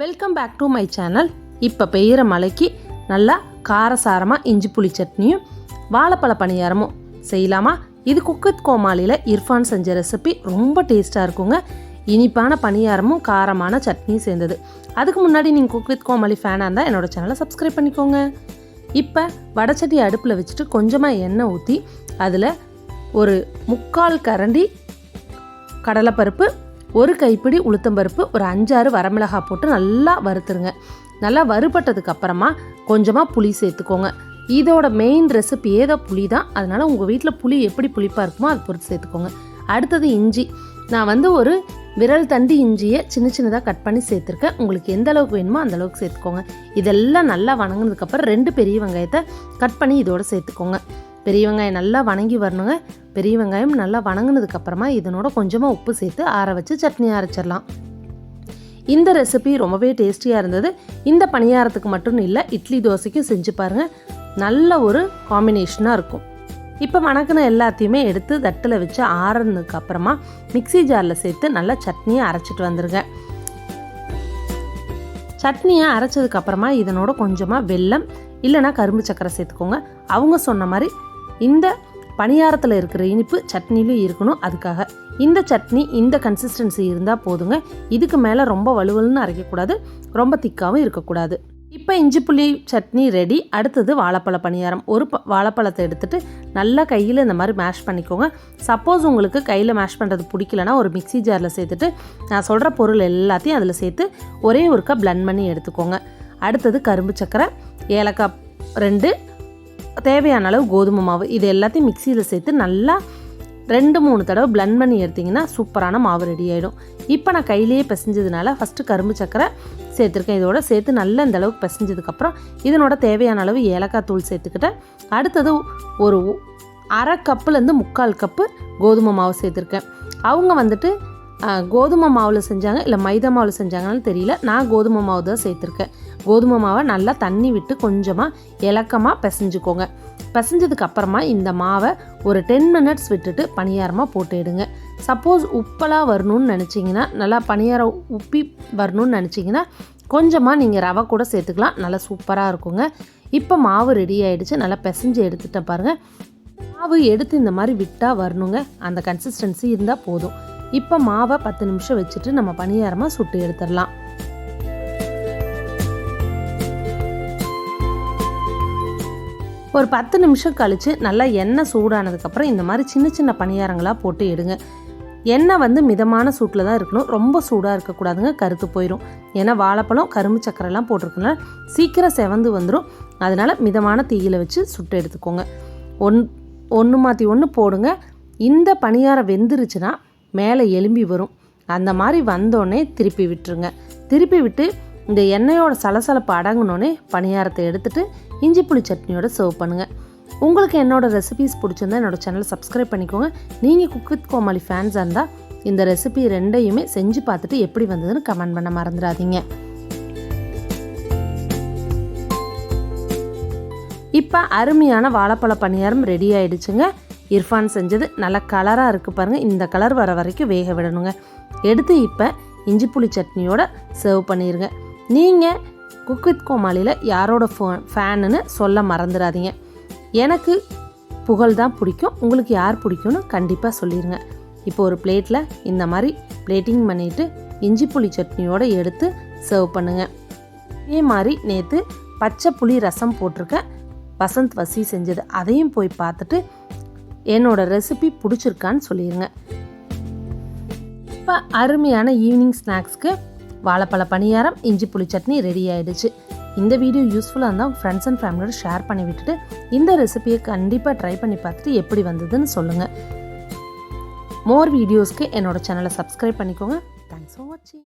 Welcome back to my channel இப்போ பெய்கிற மழைக்கு நல்லா காரசாரமாக இஞ்சி புளி சட்னியும் வாழைப்பழ பணியாரமும் செய்யலாமா? இது குக்கித் கோமாளியில் இர்ஃபான் செஞ்ச ரெசிபி ரொம்ப டேஸ்ட்டாக இருக்குங்க. இனிப்பான பணியாரமும் காரமான சட்னியும் சேர்ந்தது. அதுக்கு முன்னாடி நீங்கள் குக் வித் கோமாளி ஃபேனாக இருந்தால் என்னோட சேனலை சப்ஸ்கிரைப் பண்ணிக்கோங்க. இப்போ வடச்சட்டி அடுப்பில் வச்சுட்டு கொஞ்சமாக எண்ணெய் ஊற்றி அதில் ஒரு முக்கால் கரண்டி கடலைப்பருப்பு ஒரு கைப்பிடி உளுத்தம்பருப்பு ஒரு அஞ்சாறு வரமிளகாய் போட்டு நல்லா வறுத்துருங்க. நல்லா வறுபட்டதுக்கு அப்புறமா கொஞ்சமாக புளி சேர்த்துக்கோங்க. இதோட மெயின் ரெசிபி ஏதோ புளி தான். அதனால் உங்கள் வீட்டில் புளி எப்படி புளிப்பாக இருக்குமோ அதை பொறுத்து சேர்த்துக்கோங்க. அடுத்தது இஞ்சி. நான் வந்து ஒரு விரல் தண்டி இஞ்சியை சின்ன சின்னதாக கட் பண்ணி சேர்த்துருக்கேன். உங்களுக்கு எந்த அளவுக்கு வேணுமோ அந்த அளவுக்கு சேர்த்துக்கோங்க. இதெல்லாம் நல்லா வணங்கினதுக்கப்புறம் ரெண்டு பெரிய வெங்காயத்தை கட் பண்ணி இதோட சேர்த்துக்கோங்க. பெரிய வெங்காயம் நல்லா வணங்கி வரணுங்க. பெரிய வெங்காயம் நல்லா வணங்கினதுக்கப்புறமா இதனோட கொஞ்சமாக உப்பு சேர்த்து ஆற வச்சு சட்னி அரைச்சிடலாம். இந்த ரெசிபி ரொம்பவே டேஸ்டியாக இருந்தது. இந்த பணியாரத்துக்கு மட்டும் இல்லை இட்லி தோசைக்கும் செஞ்சு பாருங்கள் நல்ல ஒரு காம்பினேஷனாக இருக்கும். இப்போ வணக்கின எல்லாத்தையுமே எடுத்து தட்டில் வச்சு ஆறுனதுக்கு அப்புறமா மிக்ஸி ஜாரில் சேர்த்து நல்லா சட்னியை அரைச்சிட்டு வந்துருங்க. சட்னியை அரைச்சதுக்கப்புறமா இதனோட கொஞ்சமாக வெல்லம் இல்லைன்னா கரும்பு சக்கரை சேர்த்துக்கோங்க. அவங்க சொன்ன மாதிரி இந்த பணியாரத்தில் இருக்கிற இனிப்பு சட்னிலையும் இருக்கணும். அதுக்காக இந்த சட்னி இந்த கன்சிஸ்டன்சி இருந்தால் போதுங்க. இதுக்கு மேலே ரொம்ப வலுவலுன்னு அரைக்கக்கூடாது. ரொம்ப திக்காகவும் இருக்கக்கூடாது. இப்போ இஞ்சி புளி சட்னி ரெடி அடுத்தது வாழைப்பழ பணியாரம். ஒரு ப வாழைப்பழத்தை எடுத்துகிட்டு நல்லா கையில் இந்த மாதிரி மேஷ் பண்ணிக்கோங்க. சப்போஸ் உங்களுக்கு கையில் மேஷ் பண்ணுறது பிடிக்கலனா ஒரு மிக்ஸி ஜாரில் சேர்த்துட்டு நான் சொல்கிற பொருள் எல்லாத்தையும் அதில் சேர்த்து ஒரே ஒருக்கா பிளண்ட் பண்ணி எடுத்துக்கோங்க. அடுத்தது கரும்பு சக்கரை ஏலக்காய் ரெண்டு தேவையான அளவு கோதுமை மாவு இது எல்லாத்தையும் மிக்சியில் சேர்த்து நல்லா ரெண்டு மூணு தடவை பிளண்ட் பண்ணி எடுத்திங்கன்னா சூப்பரான மாவு ரெடி ஆகிடும் இப்போ நான் கையிலேயே பிசைஞ்சதுனால ஃபஸ்ட்டு கரும்பு சக்கரை சேர்த்துருக்கேன். இதோட சேர்த்து நல்லா இந்த அளவுக்கு பிசைஞ்சதுக்கப்புறம் இதனோட தேவையான அளவு ஏலக்காய் தூள் சேர்த்துக்கிட்டேன். அடுத்தது ஒரு அரை கப்புலேருந்து முக்கால் கப்பு கோதுமை மாவு சேர்த்துருக்கேன். அவங்க வந்துட்டு கோதுமை மாவில் செஞ்சாங்க இல்லை மைதா மாவில் செஞ்சாங்கன்னு தெரியல. நான் கோதுமை மாவு தான் சேர்த்துருக்கேன். கோதுமை மாவை நல்லா தண்ணி விட்டு கொஞ்சமாக இலக்கமாக பிசைஞ்சுக்கோங்க. பிசைஞ்சதுக்கு அப்புறமா இந்த மாவை ஒரு டென் மினிட்ஸ் விட்டுட்டு பணியாரமாக போட்டு எடுங்க. சப்போஸ் உப்பெல்லாம் வரணும்னு நினச்சிங்கன்னா நல்லா பணியாரம் உப்பி வரணும்னு நினச்சிங்கன்னா கொஞ்சமாக நீங்கள் ரவை கூட சேர்த்துக்கலாம். நல்லா சூப்பராக இருக்குங்க. இப்போ மாவு ரெடி ஆகிடுச்சு நல்லா பிசைஞ்சு எடுத்துகிட்ட பாருங்கள் மாவு எடுத்து இந்த மாதிரி விட்டால் வரணுங்க. அந்த கன்சிஸ்டன்சி இருந்தால் போதும். இப்போ மாவை பத்து நிமிஷம் வச்சுட்டு நம்ம பணியாரமாக சுட்டு எடுத்துடலாம். ஒரு பத்து நிமிஷம் கழித்து நல்லா எண்ணெய் சூடானதுக்கப்புறம் இந்த மாதிரி சின்ன சின்ன பணியாரங்களாக போட்டு எடுங்க. எண்ணெய் வந்து மிதமான சூட்டில் தான் இருக்கணும். ரொம்ப சூடாக இருக்கக்கூடாதுங்க. கருத்து போயிடும் ஏன்னா வாழைப்பழம் கரும்பு சக்கரைலாம் போட்டிருக்கனால சீக்கிரம் செவந்து வந்துடும் அதனால் மிதமான தீயில் வச்சு சுட்டு எடுத்துக்கோங்க. ஒன் ஒன்று மாற்றி ஒன்று போடுங்க. இந்த பணியாரம் வெந்துருச்சுன்னா மேலே எலும்பி வரும். அந்த மாதிரி வந்தோடனே திருப்பி விட்டுருங்க. திருப்பி விட்டு இந்த எண்ணெயோட சலசலப்பு அடங்கினோடனே பணியாரத்தை எடுத்துகிட்டு இஞ்சி புளி சட்னியோட சர்வ் பண்ணுங்கள் உங்களுக்கு என்னோடய ரெசிபிஸ் பிடிச்சிருந்தா என்னோடய சேனலை சப்ஸ்கிரைப் பண்ணிக்கோங்க. நீங்கள் குக் வித் கோமாளி ஃபேன்ஸாக இருந்தால் இந்த ரெசிபி ரெண்டையுமே செஞ்சு பார்த்துட்டு எப்படி வந்ததுன்னு கமெண்ட் பண்ண மறந்துடாதீங்க. இப்போ அருமையான வாழைப்பழ பணியாரம் ரெடி ஆயிடுச்சுங்க. இர்ஃபான் செஞ்சது நல்ல கலராக இருக்குது பாருங்கள் இந்த கலர் வர வரைக்கும் வேக விடணுங்க. எடுத்து இப்போ இஞ்சி புளி சட்னியோட சர்வ் பண்ணிடுங்க நீங்கள் குக் வித் கோமாளியில் யாரோட ஃபோ ஃபேனுன்னு சொல்ல மறந்துடாதீங்க. எனக்கு புகழ் தான் பிடிக்கும். உங்களுக்கு யார் பிடிக்கும்னு கண்டிப்பாக சொல்லிடுங்க இப்போ ஒரு பிளேட்டில் இந்த மாதிரி பிளேட்டிங் பண்ணிவிட்டு இஞ்சி புளி சட்னியோடு எடுத்து சர்வ் பண்ணுங்கள் இதே மாதிரி நேற்று பச்சை புளி ரசம் போட்டிருக்கேன் வசந்த் வசி செஞ்சது. அதையும் போய் பார்த்துட்டு என்னோட ரெசிபி பிடிச்சிருக்கான்னு சொல்லிடுங்க இப்போ அருமையான ஈவினிங் ஸ்நாக்ஸ்க்கு வாழைப்பழ பணியாரம் இஞ்சி புளி சட்னி ரெடி ஆகிடுச்சு இந்த வீடியோ யூஸ்ஃபுல்லாக இருந்தால் ஃப்ரெண்ட்ஸ் அண்ட் ஃபேமிலியோட ஷேர் பண்ணி விட்டுட்டு இந்த ரெசிபியை கண்டிப்பாக ட்ரை பண்ணி பார்த்துட்டு எப்படி வந்ததுன்னு சொல்லுங்கள் மோர் வீடியோஸ்க்கு என்னோட சேனலை சப்ஸ்கிரைப் பண்ணிக்கோங்க. தேங்க்ஸ் ஃபார் வாட்சிங்